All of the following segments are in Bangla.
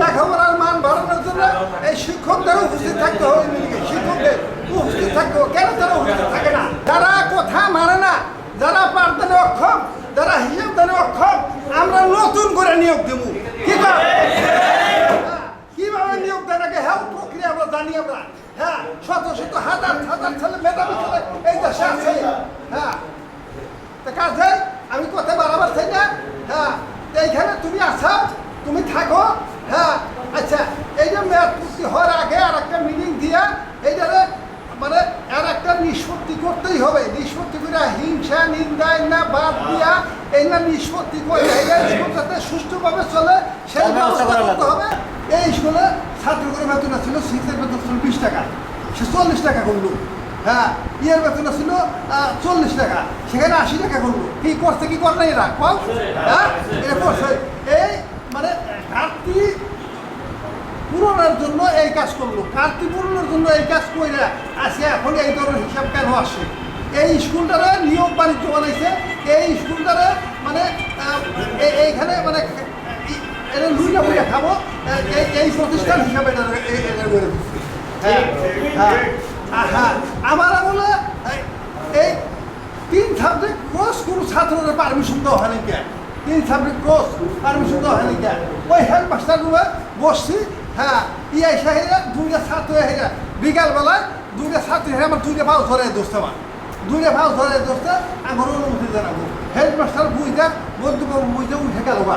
লেখাপড়ার মান বাড়ানোর জন্য এই শিক্ষকদের উপস্থিত থাকতে হবে শিক্ষকদের উপস্থিত থাকতে হবে। কেন তারা উপস্থিত থাকে না? যারা কথা মানে না, যারা পাঠদানে অক্ষম, যারা হিসাব দানে অক্ষম, আমরা নতুন করে নিয়োগ দেবো। কীভাবে কীভাবে নিয়োগ দেয় দেওয়াকে হ্যাঁ প্রক্রিয়া আমরা জানি আমরা? হ্যাঁ শত শত হাজার হাজার ছেলে, মেধাবী ছেলে এই দেশে আছে। হ্যাঁ তা কাজে আমি কোথায় বাড়াবার চাই না। হ্যাঁ এইখানে তুমি আছো, তুমি থাকো। না বাদ দিয়া এই না নিষ্পত্তি করে স্কুল যাতে সুষ্ঠুভাবে চলে সেই ব্যবস্থা করতে হবে। এই স্কুলে ছাত্রগুলোর বেতন ছিল সিক্সের বেতন ছিল বিশ টাকা। সে চল্লিশ টাকা করল। হ্যাঁ ইয়ের বেতন ছিল চল্লিশ টাকা। সেখানে আশি টাকা করল। কি করছে কি করে না এরা? কম হ্যাঁ এটা করছে। এই মানে ঘাটতি পূরণের জন্য এই কাজ করল। ঘাটতি পূরণের জন্য এই কাজ করে আজকে এখন এই ধরনের হিসাব কেন আসে? এই স্কুলটারে নিয়োগ বাণিজ্য বানাইছে। এই স্কুলটারে মানে এইখানে মানে এটা লুইটা বুঝে খাব। এই- প্রতিষ্ঠান হিসাবে হ্যাঁ হ্যাঁ হ্যাঁ আমার আমলে, এই- তিন সাবজেক্ট কোর্স কোনো ছাত্রদের পারমিশন দেওয়া হয়নি কে? তিন সাবজেক্ট কোর্স পারমিশন দেওয়া হয়নি কে? ওই হেড মাস্টার রুমে বসছি। হ্যাঁ ইয়াই সাহেরা দুইটা ছাত্র হেরা বিকালবেলায় দুইটা ছাত্র আমার দুইটা ভাও ধরে দোষতে আমার। দুইটা ভাও ধরে দোষতে আমার অনুমতি জানাব হেড মাস্টার বুঝতে বন্ধুবাবু বুঝতে উঠে গেল বা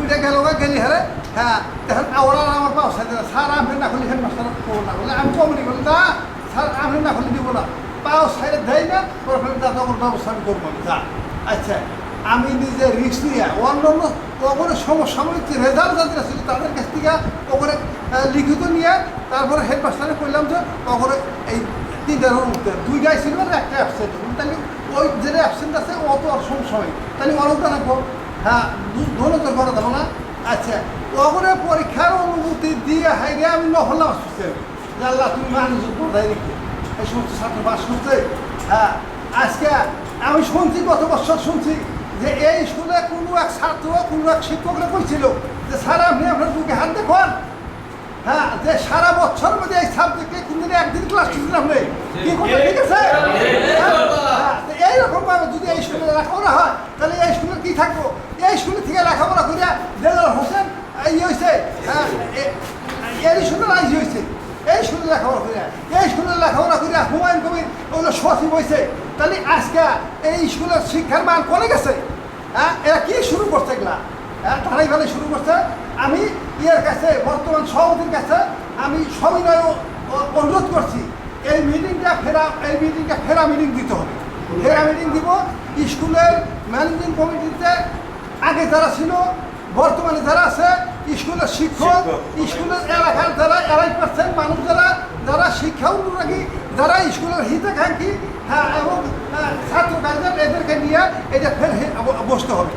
উঠে গেল বা গেলি হারে হ্যাঁ তখন ওরা আমার পাও সাথে স্যার, আমি না করলে হেড মাস্টার খবর না। করলে আমি কমনি বলি না স্যার, আমি না করলে দিব না। পাও সাইডে দেয় না ওর ফলে দাদা ওর ব্যবস্থা আমি করব যা। আচ্ছা আমি নিজে রিক্স নিয়ে অন্য অন্য ওখানে সমসাময়িক রেজাল্ট যাদের ছিল তাদের কাছ থেকে ওখানে লিখিত নিয়ে, তারপরে হেডমাস্টারে করলাম যে ওখানে এই তিনটার মধ্যে দুইটাই ছিল আর একটা অ্যাবসেন্ট তাহলে ওই যে অ্যাবসেন্ট আছে, ও তো আর সমসাময়িক তাহলে অনেকটা রাখব হ্যাঁ ধরে তো করা যাব না? আচ্ছা ওখানে পরীক্ষার অনুমতি দিয়ে হাইরে আমি নহল্লাম আসছে আল্লাহ, তুমি মানুষ বোঝাই রেখে এই সমস্ত ছাত্র বাস করছে হ্যাঁ আজকে আমি শুনছি, গত বছর শুনছি যে এই স্কুলে কোনো এক ছাত্র, কোনো এক শিক্ষকরা কইছিল যে, স্যার, আপনি আপনার বুকে হাত দেখুন। হ্যাঁ যে সারা বছর মধ্যে এই সাবজেক্টে কোনদিন একদিন ক্লাস টিচার আপনি কি কথা ঠিক আছে হ্যাঁ, হ্যাঁ, তো এইরকম ভাবে যদি এই স্কুলে লেখাপড়া হয়, তাহলে এই স্কুলে কি থাকব? এই স্কুলে থেকে লেখাপড়া করিয়া দেলার হোসেন এই হয়েছে হ্যাঁ এই স্কুলে রাজি হয়েছে এই স্কুলে লেখাপড়া করিয়া, এই স্কুলে লেখাপড়া করিয়া হুমায়ুন কবির ওগুলো সচিব হয়েছে তাহলে আজকে এই স্কুলের শিক্ষার মান কমে গেছে? হ্যাঁ এরা কি শুরু করছে এগুলা? হ্যাঁ তারাই ভালো শুরু করছে। আমি ইয়ের কাছে, বর্তমান সভাপতির কাছে, আমি সবিনয় অনুরোধ করছি, এই মিটিংটা ফেরা, এই মিটিংটা ফেরা মিটিং দিতে হবে। ফেরা মিটিং দিব স্কুলের ম্যানেজিং কমিটিতে আগে যারা ছিল বর্তমানে যারা আছে স্কুলের শিক্ষক স্কুলের এলাকার যারা আড়াই পার্সেন্ট মানুষ যারা যারা শিক্ষা অনুরাগী যারা স্কুলের হিতাকাঙ্ক্ষী হ্যাঁ এবং ছাত্র গার্জেন এদেরকে নিয়ে এটা ফের বসতে হবে।